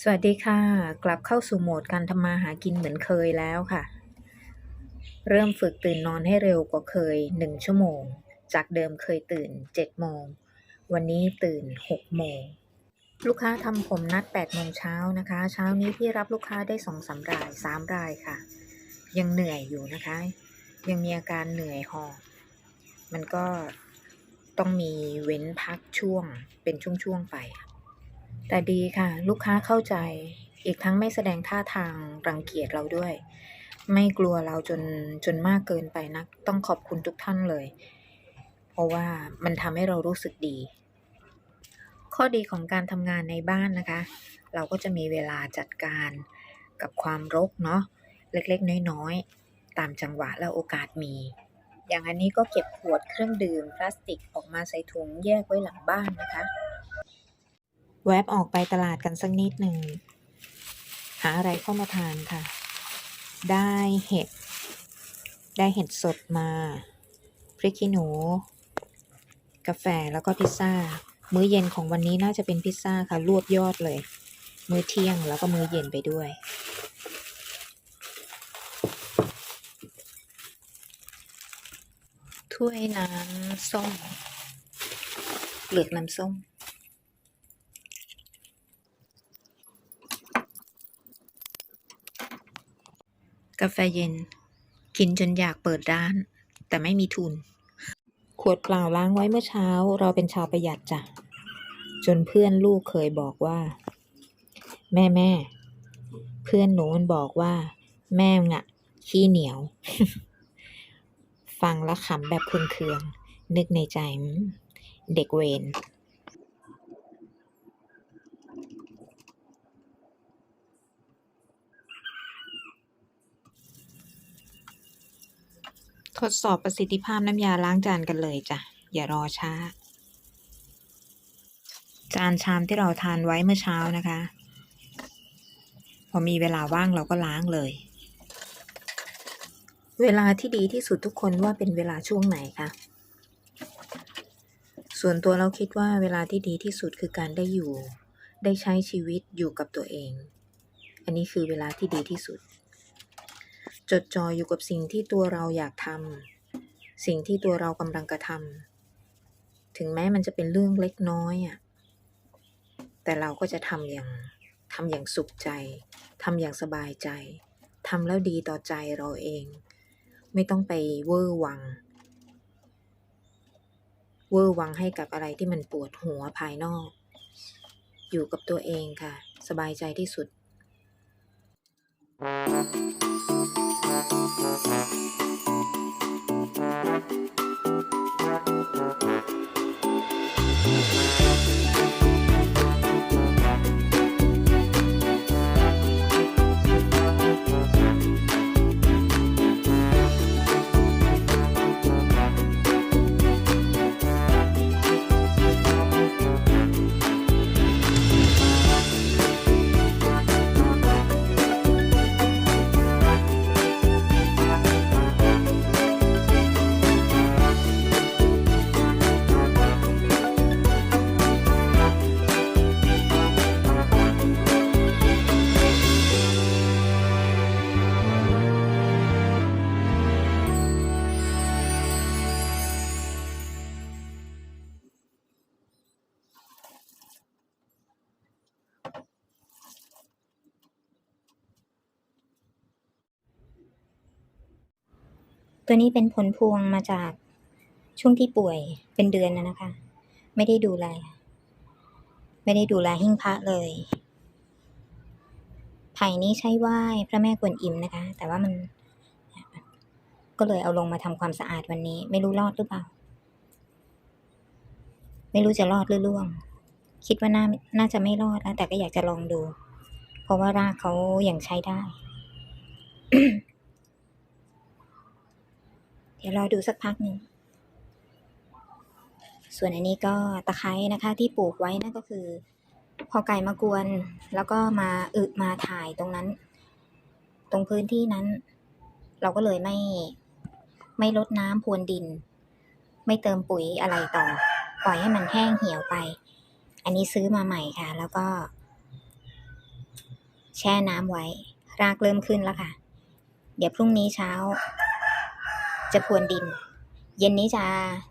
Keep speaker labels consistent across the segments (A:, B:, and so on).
A: สวัสดีค่ะ กลับเข้าสู่โหมดการทำมาหากินเหมือนเคยแล้วค่ะ เริ่มฝึกตื่นนอนให้เร็วกว่าเคย 1 ชั่วโมง จากเดิมเคยตื่น 7 โมง วันนี้ตื่น 6 โมง ลูกค้าทำผมนัด 8 โมงเช้านะคะ เช้านี้พี่รับลูกค้าได้2อสาราย 3 รายค่ะ ยังเหนื่อยอยู่นะคะ ยังมีอาการเหนื่อยหอบมันก็ต้องมีเว้นพักช่วงเป็นช่วงๆไป แต่ดีค่ะ ลูกค้าเข้าใจ อีกทั้งไม่แสดงท่าทางรังเกียจเราด้วย ไม่กลัวเราจนจนมากเกินไปนัก ต้องขอบคุณทุกท่านเลย เพราะว่ามันทำให้เรารู้สึกดี ข้อดีของการทำงานในบ้านนะคะ เราก็จะมีเวลาจัดการกับความรกเนาะเล็กๆ น้อยๆ ตามจังหวะและโอกาสมี อย่างอันนี้ก็เก็บขวดเครื่องดื่มพลาสติกออกมาใส่ถุงแยกไว้หลังบ้านนะคะ แวบออกไปตลาดกันสักนิดหนึ่ง หาอะไรเข้ามาทานค่ะ ได้เห็ด ได้เห็ดสดมา พริกขี้หนู กาแฟแล้วก็พิซซ่า มื้อเย็นของวันนี้น่าจะเป็นพิซซ่าค่ะ รวบยอดเลย มื้อเที่ยงแล้วก็มื้อเย็นไปด้วยถ้วยน้ำส้มเปลือกน้ำส้ม กาแฟเย็น กินจนอยากเปิดร้าน แต่ไม่มีทุน ขวดเปล่าล้างไว้เมื่อเช้า เราเป็นชาวประหยัดจ้ะ จนเพื่อนลูกเคยบอกว่า แม่แม่ เพื่อนหนูมันบอกว่า แม่มึงอะขี้เหนียว ฟังแล้วขำแบบเคืองๆนึกในใจ เด็กเวน ทดสอบประสิทธิภาพน้ำยาล้างจานกันเลยจ้ะ อย่ารอช้า จานชามที่เราทานไว้เมื่อเช้านะคะ พอมีเวลาว่างเราก็ล้างเลย เวลาที่ดีที่สุดทุกคนว่าเป็นเวลาช่วงไหนคะส่วนตัวเราคิดว่าเวลาที่ดีที่สุดคือการได้อยู่ ได้ใช้ชีวิตอยู่กับตัวเอง อันนี้คือเวลาที่ดีที่สุด จดจ่ออยู่กับสิ่งที่ตัวเราอยากทำสิ่งที่ตัวเรากำลังกระทำถึงแม้มันจะเป็นเรื่องเล็กน้อยอะแต่เราก็จะทำอย่างทำอย่างสุขใจทำอย่างสบายใจทำแล้วดีต่อใจเราเอง ไม่ต้องไปเวอร์วัง เวอร์วังให้กับอะไรที่มันปวดหัวภายนอก อยู่กับตัวเองค่ะ สบายใจที่สุด Thank you.
B: ตัวนี้เป็นผลพวงมาจากช่วงที่ป่วยเป็นเดือนนะนะคะ ไม่ได้ดูแล ไม่ได้ดูแลหิ้งพระเลยไผ่นี้ใช้ไหว้พระแม่กวนอิมนะคะ แต่ว่ามันก็เลยเอาลงมาทำความสะอาดวันนี้ ไม่รู้รอดหรือเปล่า ไม่รู้จะรอดหรือล่วง คิดว่าน่าน่าจะไม่รอดนะแต่ก็อยากจะลองดู เพราะว่ารากเขายังใช้ได้ เดี๋ยวรอดูสักพักหนึ่ง ส่วนอันนี้ก็ตะไคร้นะคะ ที่ปลูกไว้นั่นก็คือ พอไก่มากวน แล้วก็มาอึมาถ่ายตรงนั้น ตรงพื้นที่นั้น เราก็เลยไม่ไม่ลดน้ำพรวนดิน ไม่เติมปุ๋ยอะไรต่อ ปล่อยให้มันแห้งเหี่ยวไป อันนี้ซื้อมาใหม่ค่ะ แล้วก็ แช่น้ำไว้ รากเริ่มขึ้นแล้วค่ะ เดี๋ยวพรุ่งนี้เช้า จะพรวนดิน เย็นนี้จะ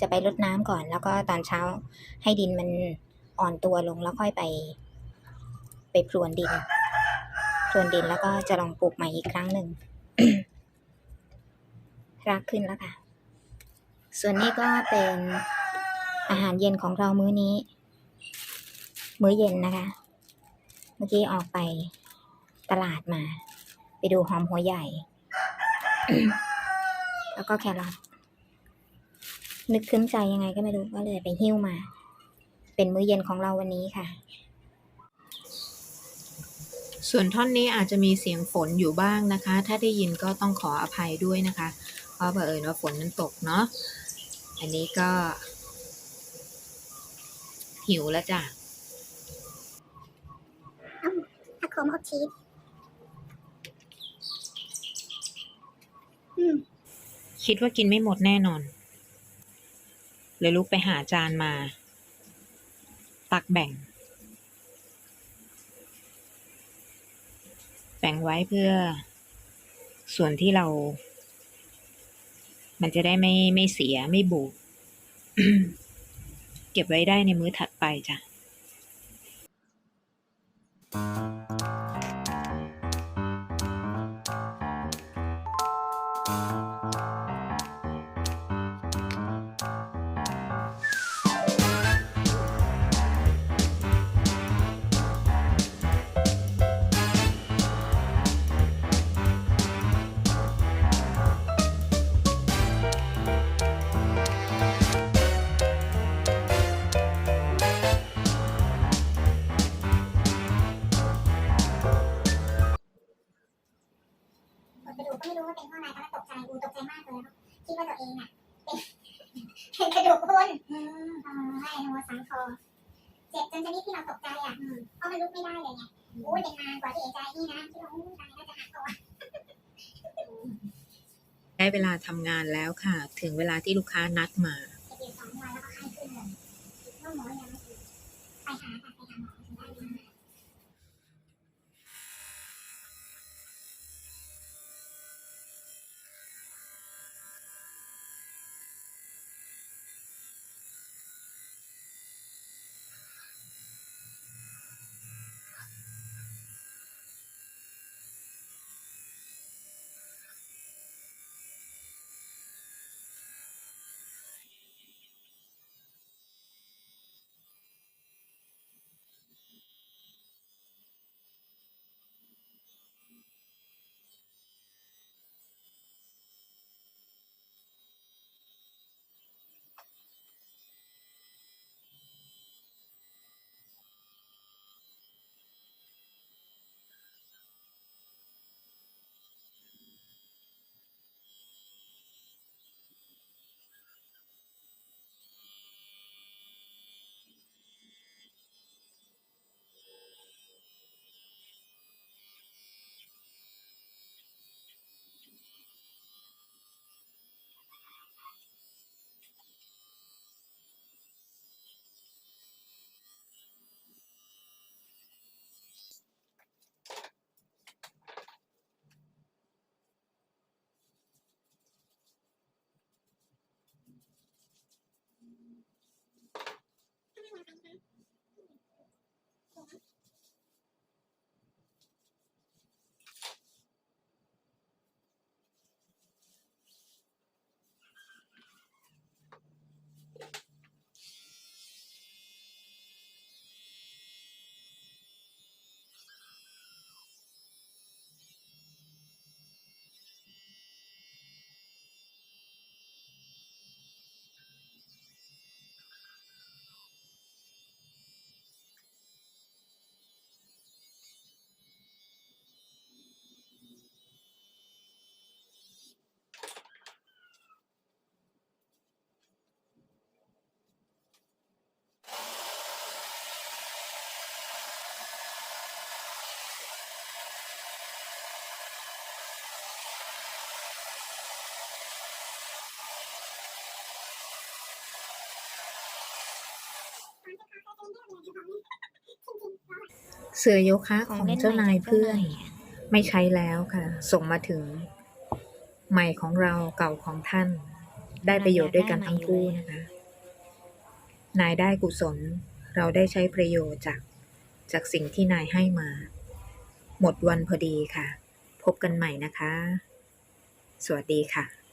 B: จะไปรดน้ำก่อน แล้วก็ตอนเช้าให้ดินมันอ่อนตัวลงแล้วค่อยไป ไปพรวนดิน พรวนดินแล้วก็จะลองปลูกใหม่อีกครั้งหนึ่งรากขึ้นแล้วค่ะ ส่วนนี้ก็เป็นอาหารเย็นของเรามื้อนี้ มื้อเย็นนะคะ เมื่อกี้ออกไปตลาดมา ไปดูหอมหัวใหญ่ แล้วก็แครอทนึกขึ้นใจยังไงก็ไม่รู้ก็เลยไปหิ้วมา เป็นมื้อเย็นของเราวันนี้ค่ะ
A: ส่วนท่อนนี้อาจจะมีเสียงฝนอยู่บ้างนะคะ ถ้าได้ยินก็ต้องขออภัยด้วยนะคะ เพราะเผอิญว่าฝนมันตกเนาะอันนี้ก็ หิวแล้วจ้ะ
C: ผักโขมอบชีส
A: คิดว่ากินไม่หมดแน่นอน เลยลุกไปหาจานมา ตักแบ่ง แบ่งไว้เพื่อ ส่วนที่เรา มันจะได้ไม่ไม่เสียไม่บูดเก็บไว้ได้ในมื้อถัดไปจ้ะ
C: เป็นกระดูกพ้นอืมอ๋อไอ้หัวสันคอเจ็บจนชนิดที่เราตกใจอะเพราะมันลุกไม่ได้เลยไงโอ้ยเป็นนานกว่าที่เอกใจนี่นะที่เราอู้ตายน่าจะหักตัว
A: ได้เวลาทำงานแล้วค่ะ ถึงเวลาที่ลูกค้านัดมา
C: เจ็บสองวันแล้วก็ไข้ขึ้นเลยว่าหมอยังไเขาเคยเป็นเรื่องเลยของจริงๆ
A: เสื้อโยคะ
B: ข
A: ข
B: อ
A: องง
B: เล่น
A: เจ้า
B: ใหม่
A: นาย
B: จากเจ้า
A: เพื่อน
B: นาย
A: ไม่ใช้แล้วค่ะ ส่งมาถึง ใหม่ของเราเก่าของท่าน ได้ประโยชน์ด้วยกันทั้งคู่นะคะ นายได้กุศล เราได้ใช้ประโยชน์จาก จากสิ่งที่นายให้มา หมดวันพอดีค่ะ พบกันใหม่นะคะ สวัสดีค่ะ